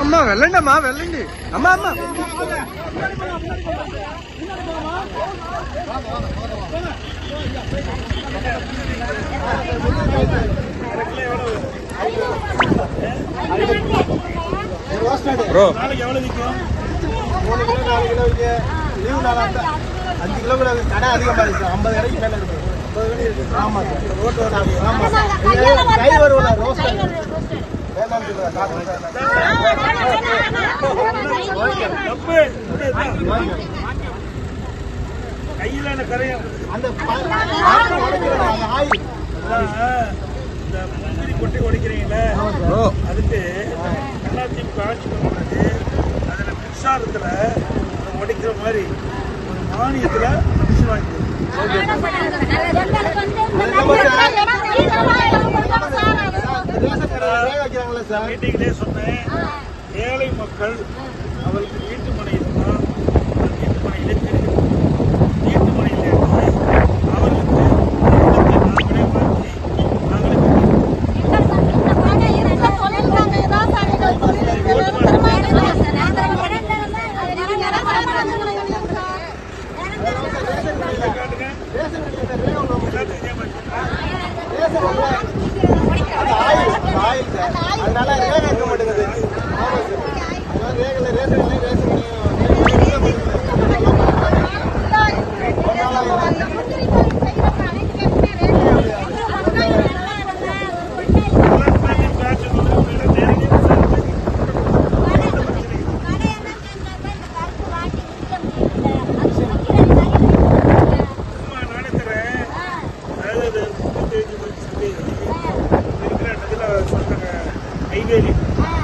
అమ్మా వెళ్ళండి అమ్మా వెళ్ళండి అమ్మా అమ్మా బ్రో నాలుగు ఎవరు నీకు మూడు కిలో నాలుగు కిలో లీవ్ నాలుగు அஞ்சு கிலோ கூட கடை அதிகமாக இருக்கு. ஐம்பது கடைக்கு மேலே இருக்கு. ஐம்பது கடை இருக்கு. ஆமாம் சார். ரோட்டு வர ஆமாம் சார். கை வருவல ரோஸ் வேணாம் சொல்லுவேன் கையில அந்த ஆயில் இந்த முந்திரி கொட்டை உடைக்கிறீங்களே அதுக்கு அதிமுக ஆட்சி பண்ணுறது அதில் மின்சாரத்தில் அதை உடைக்கிற மாதிரி. மானியத்தில் மிஷின் வாங்கி மீட்டிங்லேயே சொன்னேன் ஏழை மக்கள் அவருக்கு வீட்டு மனை இருந்தால் அந்த வீட்டு மனையிலே தெரியும் வீட்டு மனையில் இருந்தால் அவர்களுக்கு நாங்களே மாற்றி நாங்களே ஆயில் dele.